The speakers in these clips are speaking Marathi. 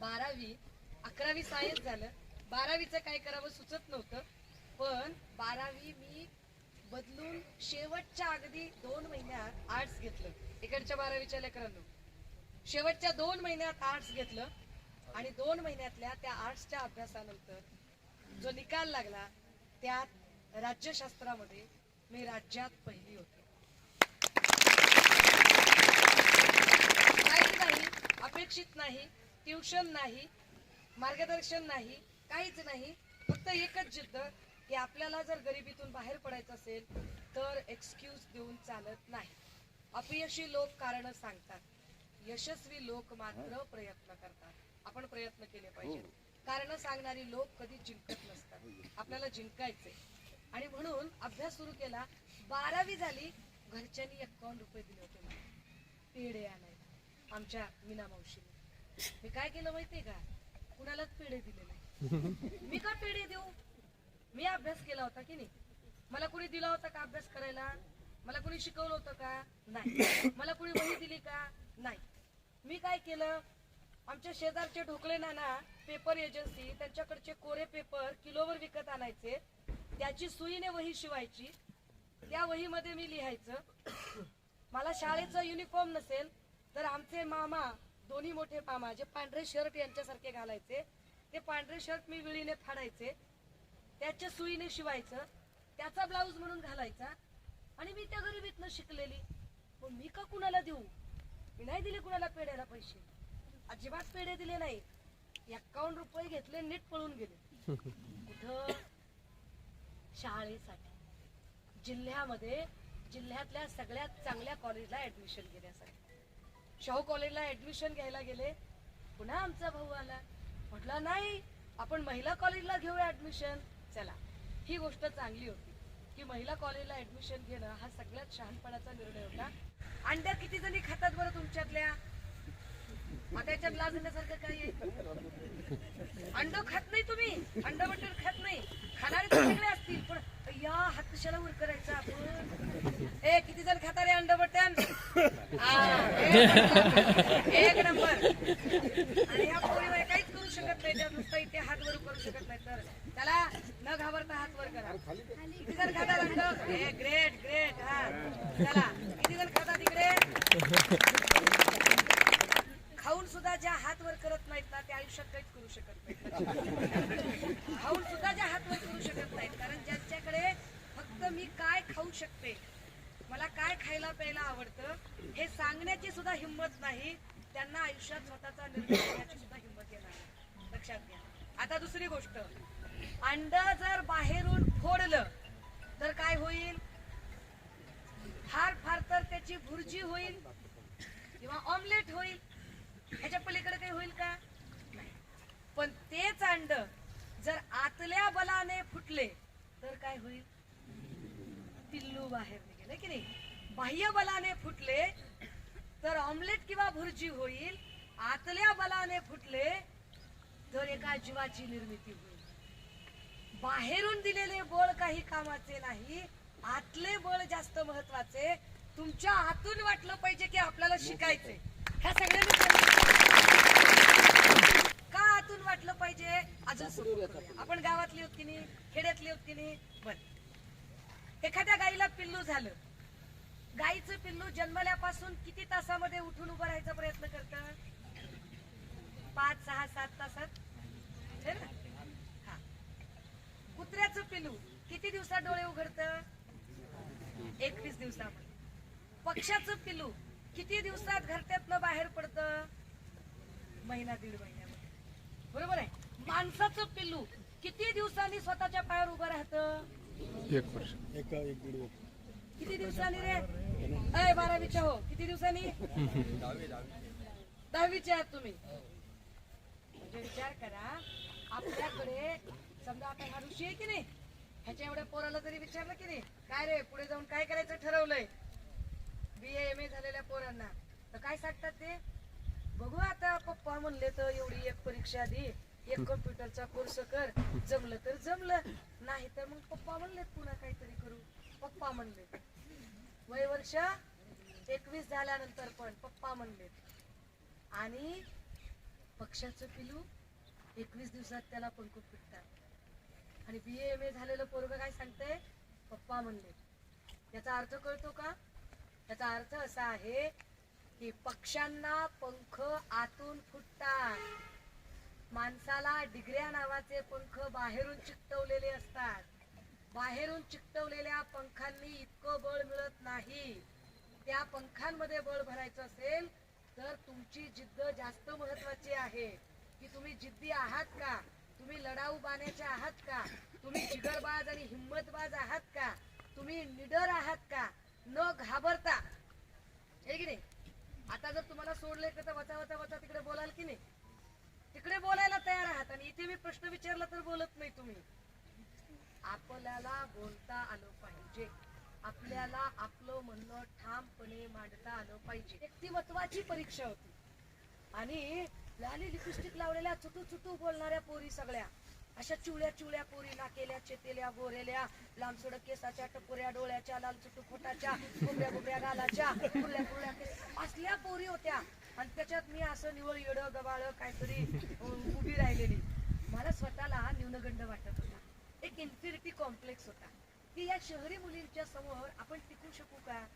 बारावी अकरावी सायन्स झालं. बारावीचं काय करावं सुचत नव्हतं. पण बारावी मी बदलून शेवटच्या अगदी दोन महिन्यात आर्ट्स घेतलं. इकडच्या बारावीच्या लेकरांनो शेवटच्या दोन महिन्यात आर्ट्स घेतलं आणि दोन महिन्यातल्या त्या आर्ट्सच्या अभ्यासानंतर जो निकाल लागला त्यात राज्यशास्त्रामध्ये मी राज्यात पहिली होते. काही नाही अपेक्षित नाही. ट्युशन नाही मार्गदर्शन नाही काहीच नाही फक्त एकच जिद्द की आपल्याला जर गरिबीतून बाहेर पडायचं असेल तर एक्सक्यूज देऊन चालत नाही. अपयशी लोक कारण सांगतात. यशस्वी लोक मात्र प्रयत्न करतात. आपण प्रयत्न केले पाहिजे कारण सांगणारी लोक कधी जिंकत नसतात. आपल्याला जिंकायचे आणि म्हणून अभ्यास सुरू केला बारावी झाली घरच्यांनी एकावन्न रुपये दिले होते मला. पेढे आणायला. आमच्या मीना मावशीने मी काय केलं माहितीये का? कुणालाच पेढे दिले नाही. मी का पेढे देऊ? मी अभ्यास केला होता की नाही? मला कुणी दिला होता का अभ्यास करायला? मला कुणी शिकवलं होतं का? नाही. मला कुणी वही दिली का? नाही. मी काय केलं? आमच्या शेजारचे ढोकळे नाना पेपर एजन्सी त्यांच्याकडचे कोरे पेपर किलोवर विकत आणायचे. त्याची सुईने वही शिवायची. त्या वहीमध्ये मी लिहायचं. मला शाळेचं युनिफॉर्म नसेल तर आमचे मामा दोन्ही मोठे पामा जे पांढरे शर्ट यांच्यासारखे घालायचे. ते पांढरे शर्ट मी विळीने फाडायचे. त्याच्या सुईने शिवायचं. त्याचा ब्लाऊज म्हणून घालायचा. आणि मी त्या गरिबीतनं शिकलेली. मग मी का कुणाला देऊ? मी नाही दिले कुणाला पेढ्याला पैसे. अजिबात पेढे दिले नाही एकावन्न रुपये घेतले नीट पळून गेले. कुठं? शाळेसाठी. जिल्ह्यामध्ये जिल्ह्यातल्या सगळ्यात चांगल्या कॉलेजला ऍडमिशन घेण्यासाठी. शाहू कॉलेजला ऍडमिशन घ्यायला गेले. पुन्हा आमचा भाऊ आला. म्हटला नाही आपण महिला कॉलेजला घेऊया ऍडमिशन चला. ही गोष्ट चांगली होती की महिला कॉलेजला ऍडमिशन घेणं हा सगळ्यात शहाणपणाचा निर्णय होता. अंड्या किती जणी खातात बरं तुमच्यातल्या? आता याच्यात लाजण्यासारखं काही आहे अंड खात नाही तुम्ही अंड बटर खात नाही खाणारे तर सगळे असतील पण या हात कशाला वर करायचा आपण ए किती जण खाता रे अंड बटन एक नंबर. आणि ह्या पोरीवर काहीच करू शकत नाही. त्या नुसतं इथे हात वर करू शकत नाही. तर त्याला न घाबरता हात वर करा. किती ए ग्रेट ग्रेट हा चला किती जण खातात इकडे. खाऊन सुद्धा ज्या हात वर करत नाहीत ना ते आयुष्यात काहीच करू शकत नाही. खाऊन सुद्धा ज्या हात वर करू शकत नाहीत कारण ज्यांच्याकडे फक्त मी काय खाऊ शकते मला काय खायला प्यायला आवडतं हे सांगण्याची सुद्धा हिंमत नाही. त्यांना आयुष्यात स्वतःचा निर्णय घेण्याची सुद्धा हिंमत येणार नाही. लक्षात घ्या. आता दुसरी गोष्ट. अंड जर बाहेरून फोडलं तर काय होईल? फार फार तर त्याची भुर्जी होईल किंवा ऑमलेट होईल. ह्याच्या पलीकडे काही होईल का? नाही. पण तेच अंड जर आतल्या बलाने फुटले तर काय होईल? पिल्लू बाहेर निघेल है की नाही? बाह्य बलाने फुटले तर ऑमलेट किंवा भुर्जी होईल आतल्या बलाने फुटले तर एका जीवाची निर्मिती होईल. बाहेरून दिलेले बळ काही कामाचे नाही आतले बळ जास्त महत्त्वाचे. तुमच्या आतून वाटलं पाहिजे की आपल्याला शिकायचंय. ह्या सगळ्यांनी का आतून वाटलं पाहिजे? अजून. आपण गावातली होत की नाही? खेड्यातली होत की नाही? बर. एखाद्या गाईला पिल्लू झालं. गाईचं पिल्लू जन्मल्यापासून किती तासामध्ये उठून उभं राहायचा प्रयत्न करत? पाच सहा सात तासात? है ना? हा. कुत्र्याचं पिल्लू किती दिवसात डोळे उघडत? एकवीस दिवसामध्ये. पक्ष्याचं पिल्लू किती दिवसात घरट्यातनं बाहेर पडतं? महिना दीड महिन्यामध्ये. बरोबर आहे? माणसाचं पिल्लू किती दिवसांनी स्वतःच्या पायावर उभं राहतं? एक वर्ष. एक एक दीड वर्ष. किती दिवसांनी रे? अय बारावीच्या हो. किती दिवसांनी? दहावीचे आहात तुम्ही. म्हणजे विचार करा आपल्याकडे समजा आता हा ऋषी आहे की नाही? ह्याच्या एवढ्या पोराला जरी विचारलं की नाही काय रे पुढे जाऊन काय करायचं ठरवलंय? बी एम ए झालेल्या पोरांना. तर काय सांगतात ते? बघू आता पप्पा म्हणले तर एवढी एक परीक्षा दे एक कम्प्युटरचा कोर्स कर. जमलं तर जमलं. नाही तर मग पप्पा म्हणलेत पुन्हा काहीतरी करू. पप्पा म्हणले वय वर्ष एकवीस झाल्यानंतर पण पप्पा म्हणलेत. आणि पक्षाचं पिलू एकवीस दिवसात त्याला पंख फुटतात आणि बी एम ए झालेलं पोरग काय सांगते पप्पा म्हणले याचा अर्थ कळतो का? याचा अर्थ असा आहे की पक्ष्यांना पंख आतून फुटतात. माणसाला डिग्र्या नावाचे पंख बाहेरून चिकटवलेले असतात. बाहेरून चिकटवलेल्या पंखांनी इतकं बळ मिळत नाही. त्या पंखांमध्ये बळ भरायचं असेल तर तुमची जिद्द जास्त महत्वाची आहे. की तुम्ही जिद्दी आहात का? तुम्ही लढाऊ बाण्याचे आहात का? तुम्ही जिगरबाज आणि हिंमतबाज आहात का? तुम्ही निडर आहात का? न घाबरता. हे की नाही? आता जर तुम्हाला सोडले तर वचा वचा वचा तिकडे तिकडे बोलायला तयार आहात आणि इथे मी प्रश्न विचारला तर बोलत नाही तुम्ही. आपल्याला बोलता आलं पाहिजे. आपल्याला आपलं म्हणणं ठामपणे मांडता आलं पाहिजे. व्यक्तिमत्वाची परीक्षा होती. आणि लाली लिपस्टिक लावलेल्या चुटू चुटू बोलणाऱ्या पोरी सगळ्या. अशा चिवळ्या चिवळ्या पोरी नाकेल्या चेतेल्या गोरेल्या लांबसोड केसाच्या टपोऱ्या डोळ्याच्या लाल चुटू खोटाच्या गुबऱ्या गुबऱ्या गालाच्या कुरल्या कुरल्या असल्या पोरी होत्या. आणि त्याच्यात मी असं निवळ येड गबाळ काहीतरी उभी राहिलेली. मला स्वतःला न्यूनगंड वाटत होता. एक इन्फिरिटी कॉम्प्लेक्स होता. की या शहरी मुलींच्या समोर आपण टिकू शकू का?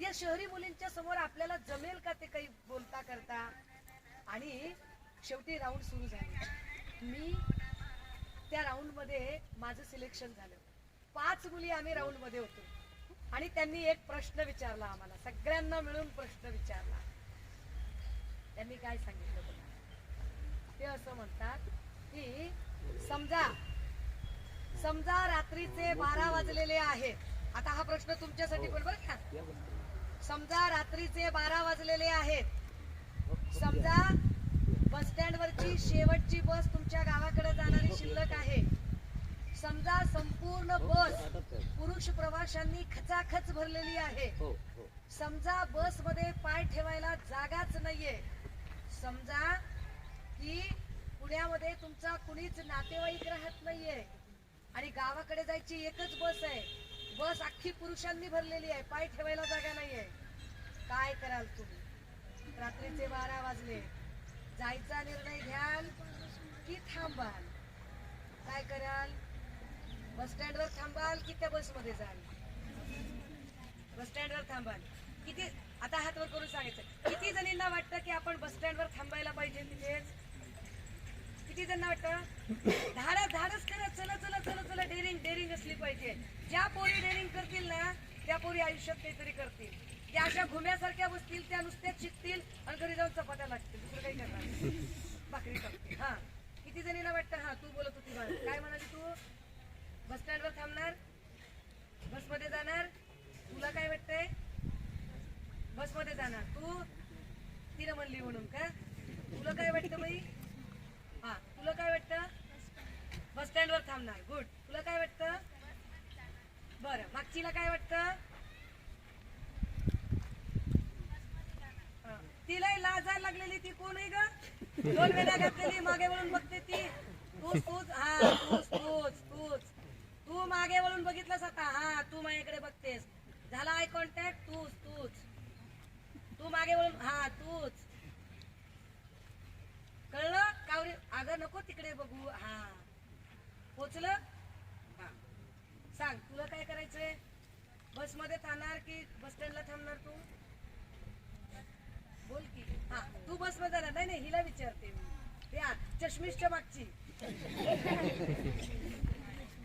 या शहरी मुलींच्या समोर आपल्याला जमेल का ते काही बोलता करता? आणि शेवटी राऊंड सुरू झाले. मी त्या राऊंडमध्ये माझं सिलेक्शन झालं. पाच मुली आम्ही राऊंडमध्ये होतो. आणि त्यांनी एक प्रश्न विचारला आम्हाला. सगळ्यांना मिळून प्रश्न विचारला. त्यांनी काय सांगितलं बघा ते असं म्हणतात की समजा समजा रात्रीचे बारा वाजलेले आहेत. आता हा प्रश्न तुमच्यासाठी पण बरं का. समजा रात्रीचे बारा वाजलेले आहेत. समजा बस स्टँड वरची शेवटची बस तुमच्या गावाकडे जाणारी शिल्लक आहे. समजा संपूर्ण बस पुरुष प्रवाशांनी खचाखच भरलेली आहे. समजा बसमध्ये पाय ठेवायला जागाच नाहीये. समजा की पुण्यामध्ये तुमचा कुणीच नातेवाईक राहत नाहीये आणि गावाकडे जायची एकच बस आहे. बस अख्खी पुरुषांनी भरलेली आहे. पाय ठेवायला जागा नाहीये. काय कराल तुम्ही? रात्रीचे बारा वाजले. जायचा निर्णय घ्याल की थांबाल? काय कराल? बस स्टँडवर थांबाल की त्या बसमध्ये जाल? बस स्टँडवर थांबाल. किती आता हात वर करून सांगायचं किती जणींना वाटतं की आपण बस स्टँडवर थांबायला पाहिजे तिथेच किती जणांना वाटतं? धाडा धाडच करत चला चला चला चला डेअरिंग डेरिंग असली पाहिजे. ज्या पोरी डेअरिंग करतील ना त्या पोरी आयुष्यात काहीतरी करतील. त्या अशा घुम्यासारख्या बसतील त्या नुसत्या शिकतील आणि घरी जाऊन चपात्या लागतील दुसरं काही करणार नाही. भाकरी टाकतील हा किती जणींना वाटतं हा तू बोलत होती बाळ काय म्हणाली तू बस स्टँडवर थांबणार बसमध्ये जाणार तुला काय वाटतंय बसमध्ये जाणार तू तिनं म्हणली म्हणून का तुला काय वाटतं बाई हा तुला काय वाटतं बस स्टँडवर थांबणार गुड तुला काय वाटतं बरं काय वाटतं? हा. तिला लाजायला लागलेली ती कोण आहे ग? दोन वेळा घातलेली मागे वळून बघते ती. तूच तूच हा तूच तूच तूच. तू मागे वळून बघितलंस आता. हा तू माझ्याकडे बघतेस. झाला आय कॉन्टॅक्ट तूच तूच. तू मागे वळून हा तूच. कळलं? कावरी अगं नको तिकडे बघू. हा. पोचलं? सांग तुला काय करायचंय? बसमध्ये थांबणार की बस स्टँडला थांबणार तू? बोल की. हा तू बसमध्ये जाणार नाही नाही हिला विचारते मी. त्या चष्मिशच्या मागची.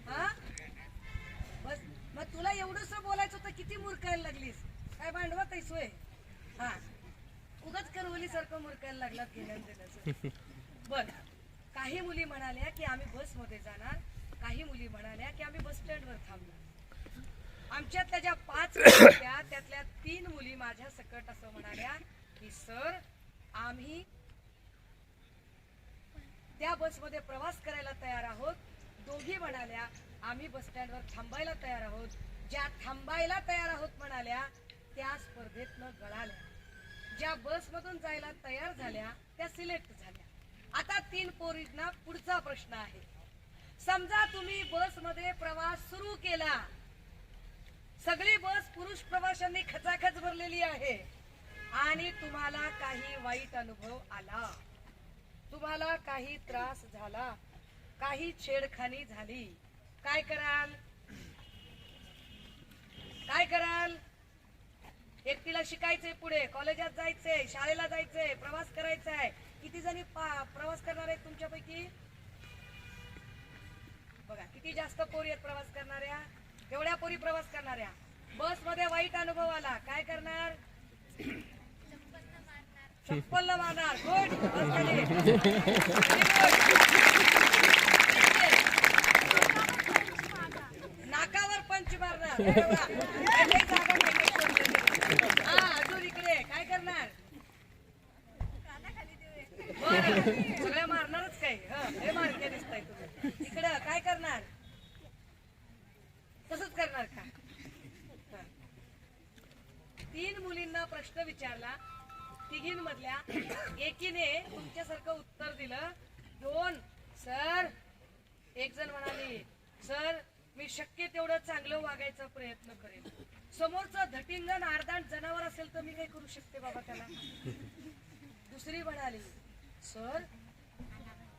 हा? बस मग तुला एवढंच बोलायचं होतं किती मुरकायला लागलीस? काय भांडवा आहे सोय? हा. उगाच करवली सारखं मुरकायला लागला गेल्याचं बर काही मुली म्हणाल्या की आम्ही बसमध्ये जाणार काही मुली म्हणाल्या की आम्ही बस स्टँडवर थांबणार. आमच्यातल्या ज्या पाच मुली होत्या त्यातल्या तीन मुली माझ्या सकट असं म्हणाल्या की सर आम्ही त्या बसमध्ये प्रवास करायला तयार आहोत. दोघी म्हणाल्या आम्ही बस स्टँडवर थांबायला तयार आहोत. ज्या थांबायला तयार आहोत म्हणाल्या त्या स्पर्धेतनं गळाल्या. ज्या बसमधून जायला तयार झाल्या त्या सिलेक्ट झाल्या. आता तीन पोरींना पुढचा प्रश्न आहे. समजा तुम्ही बसमध्ये प्रवास सुरू केला सगळी बस पुरुष प्रवाशांनी खचाखच भरलेली आहे. आणि तुम्हाला काही वाईट अनुभव आला. तुम्हाला काही त्रास झाला. काही छेडखानी झाली. काय कराल? काय कराल? एकटीला शिकायचंय पुढे कॉलेजात जायचंय शाळेला जायचंय प्रवास करायचा आहे किती जणी पा- प्रवास करणार आहेत तुमच्यापैकी? बघा किती जास्त पोरी आहेत प्रवास करणाऱ्या? एवढ्या पोरी प्रवास करणाऱ्या. बसमध्ये वाईट अनुभव आला. काय करणार? चप्पल मारणार. गुड. नाकावर पंच मारणार. हा अजून इकडे. काय करणार? सगळ्या मारणारच काय हे मारते मारके दिसताय तुम्ही इकडं काय करणार तसंच करणार का हं. तीन मुलींना प्रश्न विचारला. तिघींमधल्या एकीने तुमच्यासारखं उत्तर दिलं. दोन सर एक जण म्हणाली सर मी शक्य तेवढं चांगलं वागायचा प्रयत्न करेन. समोरचं धटिंगण आरदाण जनावर असेल तर मी काय करू शकते बाबा त्याला? दुसरी म्हणाली सर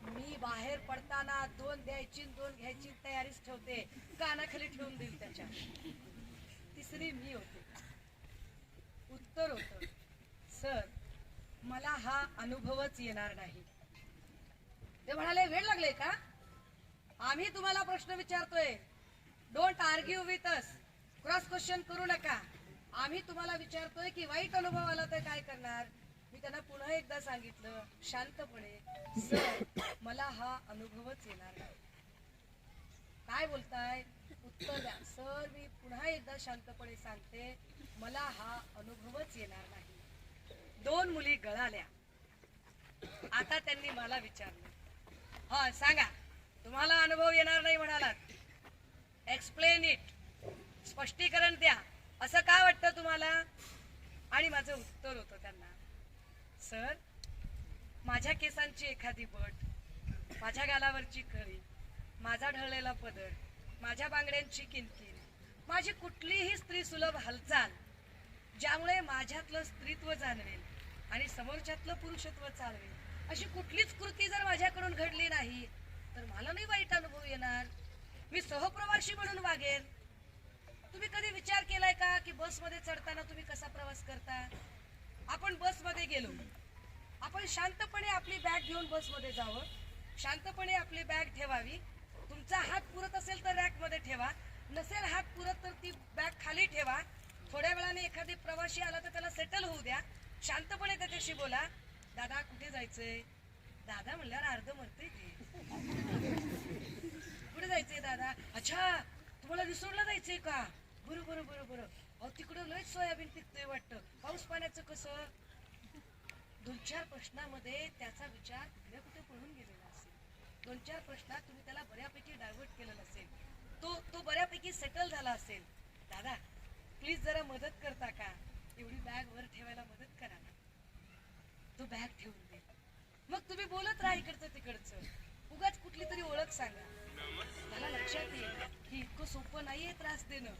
मी बाहेर पडताना दोन द्यायची दोन घ्यायची तयारीच ठेवते. कानाखाली ठेवून देईल त्याच्या तिसरी मी होते उत्तर होत सर मला हा अनुभवच येणार नाही. ते म्हणाले वेळ लागले का? आम्ही तुम्हाला प्रश्न विचारतोय. Don't argue with us cross question करू नका. आम्ही तुम्हाला विचारतोय की वाईट अनुभव आला तर काय करणार? मी त्यांना पुन्हा एकदा सांगितलं शांतपणे सर मला हा अनुभवच येणार नाही. काय बोलताय? उत्तर द्या. सर मी पुन्हा एकदा शांतपणे सांगते मला हा अनुभवच येणार नाही. दोन मुली गळाल्या. आता त्यांनी मला विचारलं. हा सांगा. तुम्हाला अनुभव येणार नाही म्हणालात. एक्सप्लेन इट स्पष्टीकरण द्या. असं का वाटतं तुम्हाला? आणि माझं उत्तर होतं त्यांना. सर माझ्या केसांची एखादी बट माझ्या गालावरची खळी माझा ढळलेला पदर माझ्या बांगड्यांची किंकिन माझी कुठलीही स्त्री सुलभ हालचाल ज्यामुळे माझ्यातलं स्त्रीत्व जाणवेल आणि समोरच्यातलं पुरुषत्व चालवेल. अशी कुठलीच कृती जर माझ्याकडून घडली नाही तर मला नाही वाईट अनुभव येणार. मी सहप्रवासी म्हणून वागेन. तुम्ही कधी विचार केलाय का की बसमध्ये चढताना तुम्ही कसा प्रवास करता? आपण बसमध्ये गेलो. आपण शांतपणे आपली बॅग घेऊन बसमध्ये जावं. शांतपणे आपली बॅग ठेवावी. तुमचा हात पुरत असेल तर रॅकमध्ये ठेवा. नसेल हात पुरत तर ती बॅग खाली ठेवा. थोड्या वेळाने एखादी प्रवासी आला तर त्याला सेटल होऊ द्या. शांतपणे त्याच्याशी बोला. दादा कुठे जायचंय? दादा म्हणल्यावर अर्ध मरते कुठे जायचंय दादा? अच्छा तुम्हाला रिसोडला जायचंय का? बरं बरं बरं बरं. अहो तिकडं लयच सोयाबीन पिकतोय वाटतं. पाऊस पाण्याचं कसं? दोन चार प्रश्नामध्ये त्याचा विचार कुठे कुठे पळून गेलेला असेल. दोन चार प्रश्नात तुम्ही त्याला बऱ्यापैकी डायव्हर्ट केलेला असेल. तो तो बऱ्यापैकी सेटल झाला असेल. दादा प्लीज जरा मदत करता का? एवढी बॅग वर ठेवायला मदत करा ना. तो बॅग ठेवून दे. मग तुम्ही बोलत राहा इकडचं तिकडचं. उगाच कुठली तरी ओळख सांगा. त्याला लक्षात येईल की इतकं सोपं नाहीये त्रास देणं.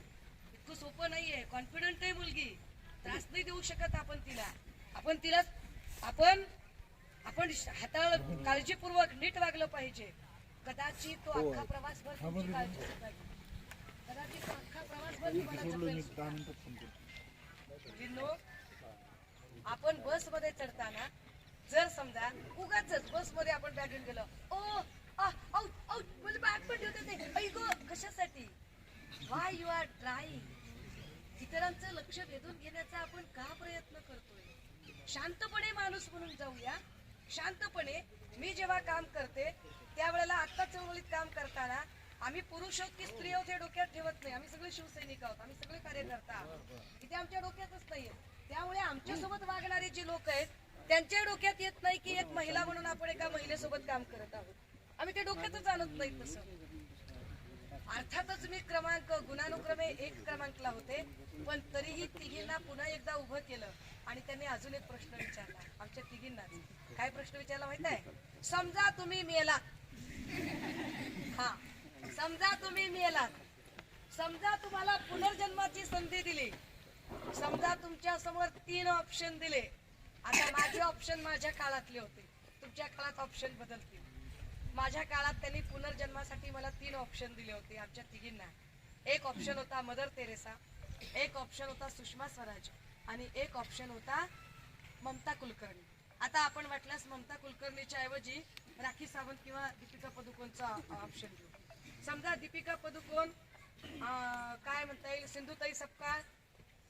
इतकं सोपं नाहीये. कॉन्फिडंट आहे मुलगी. त्रास नाही देऊ शकत आपण तिला. आपण तिला आपण आपण हाताळ काळजीपूर्वक नीट वागलं पाहिजे. कदाचित तो अख्खा प्रवासभर तुमची काळजी. कदाचित तो अख्खा प्रवासभर तुम्हाला जपेल आपण बसमध्ये चढताना जर समजा उगाच बसमध्ये आपण बॅग घेऊन गेलो. ओ आ, म्हणजे बॅग पण ठेवते ते. ऐ कशासाठी? वाय यू आर ट्राईंग इतरांचं लक्ष वेधून घेण्याचा आपण का प्रयत्न करतोय? शांतपणे माणूस म्हणून जाऊया. शांतपणे मी जेव्हा काम करते त्यावेळेला आत्ता चळवळीत काम करताना आम्ही पुरुष आहोत की स्त्री आहोत हे डोक्यात ठेवत नाही. आम्ही सगळे शिवसैनिक आहोत. आम्ही सगळे कार्यकर्ता आहोत. इथे आमच्या डोक्यातच नाहीये. त्यामुळे आमच्यासोबत वागणारी जी लोक आहेत त्यांच्या डोक्यात येत नाही की एक महिला म्हणून आपण एका महिलेसोबत काम करत आहोत. आम्ही ते डोक्यातच आणत नाही तसं. अर्थातच मी क्रमांक गुणानुक्रमे एक क्रमांकला होते पण तरीही तिघींना पुन्हा एकदा उभं केलं आणि त्यांनी अजून एक प्रश्न विचारला. आमच्या तिघींनाच. काय प्रश्न विचारला माहीत आहे? समजा तुम्ही मेला. हा. समजा तुम्ही मेलात. समजा तुम्हाला पुनर्जन्माची संधी दिली. समजा तुमच्यासमोर तीन ऑप्शन दिले. आता माझे ऑप्शन माझ्या काळातले होते. तुमच्या काळात ऑप्शन बदलतील. माझ्या काळात त्यांनी पुनर्जन्मासाठी मला तीन ऑप्शन दिले होते आमच्या तिघींना. एक ऑप्शन होता मदर तेरेसा एक ऑप्शन होता सुषमा स्वराज आणि एक ऑप्शन होता ममता कुलकर्णी. आता आपण वाटल्यास ममता कुलकर्णीच्या ऐवजी राखी सावंत किंवा दीपिका पदुकोणचा ऑप्शन घेऊ. समजा दीपिका पदुकोण काय म्हणता येईल सिंधुताई सपकाळ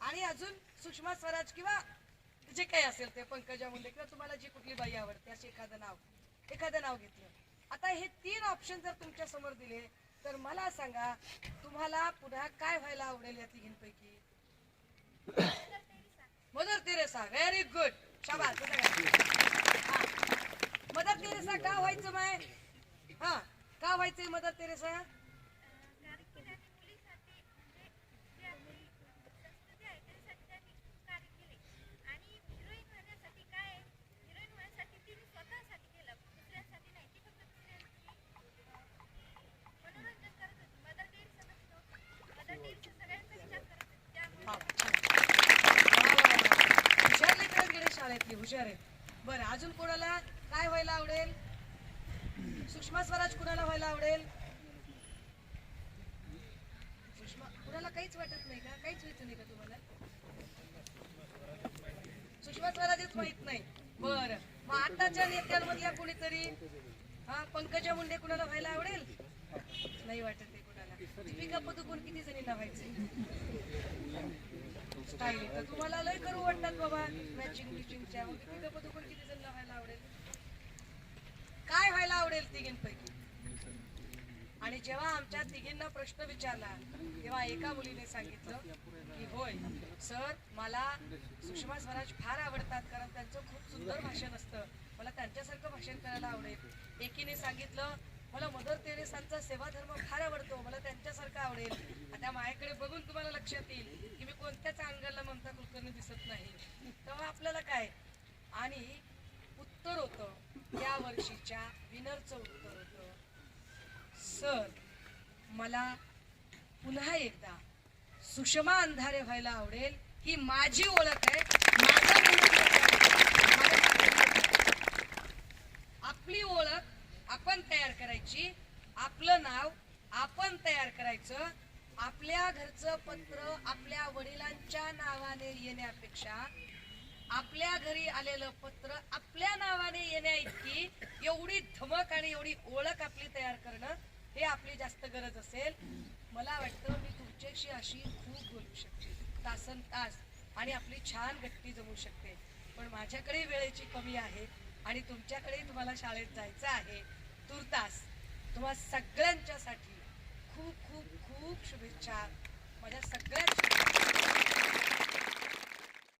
आणि अजून सुषमा स्वराज किंवा जे काही असेल ते पंकजा मुंडे किंवा तुम्हाला जी कुठली बाई आवडते असे एखादं नाव एखादं नाव घेतलं. आता हे तीन ऑप्शन जर तुमच्यासमोर दिले तर मला सांगा तुम्हाला पुन्हा काय व्हायला आवडेल या तिघींपैकी? मदर तेरेसा व्हेरी गुड शाबास मदर तेरेसा का व्हायचं माय? हा. का व्हायचंय मदर तेरेसा. हुशार लेकरं गेले शाळेतली हुशार आहे बरं अजून कोणाला काय व्हायला आवडेल? सुषमा स्वराज कुणाला व्हायला आवडेल? सुषमा कुणाला काहीच वाटत नाही का? काहीच व्हायचं नाही का तुम्हाला? सुषमा स्वराजच माहीत नाही. बर. मग आताच्या नेत्यांमधल्या कुणीतरी? हा पंकजा मुंडे कुणाला व्हायला आवडेल? नाही वाटत आहे कुणाला. दीपिका पदुकोण किती जणींना व्हायचे? तर तुम्हाला लय करू वाटतात बाबा. मॅचिंग बिचिंगच्या मग दीपिका पदुकोण किती जण व्हायला आवडेल? काय व्हायला आवडेल तिघींपैकी? आणि जेव्हा आमच्या तिघींना प्रश्न विचारला तेव्हा एका मुलीने सांगितलं की होय सर मला सुषमा स्वराज फार आवडतात कारण त्यांचं खूप सुंदर भाषण असतं. मला त्यांच्यासारखं भाषण करायला आवडेल. एकीने सांगितलं मला मदर तेरेसांचा सेवाधर्म फार आवडतो मला त्यांच्यासारखं आवडेल. आता माझ्याकडे बघून तुम्हाला लक्षात येईल की मी कोणत्याच अंगाला ममता कुलकर्णी दिसत नाही. तेव्हा आपल्याला काय? आणि उत्तर होतं या वर्षीच्या विनरचं उत्तर होतं सर मला पुन्हा एकदा सुषमा अंधारे व्हायला आवडेल ही माझी ओळख आहे आहे. आपली ओळख आपण तयार करायची आपलं नाव आपण तयार करायचं आपल्या घरचं पत्र आपल्या वडिलांच्या नावाने येण्यापेक्षा आपल्या घरी आलेलं पत्र आपल्या नावाने येण्या इतकी एवढी धमक आणि एवढी ओळख आपली तयार करणं हे आपली जास्त गरज असेल. मला वाटतं मी तुमच्याशी अशी खूप बोलू शकते. तासन तास आणि आपली छान गट्टी जमू शकते. पण माझ्याकडे वेळेची कमी आहे आणि तुमच्याकडे तुम्हाला शाळेत जायचं आहे. तुर्तास तुम्हा सगळ्यांच्यासाठी खूप खूप खूप शुभेच्छा. माझ्या सगळ्या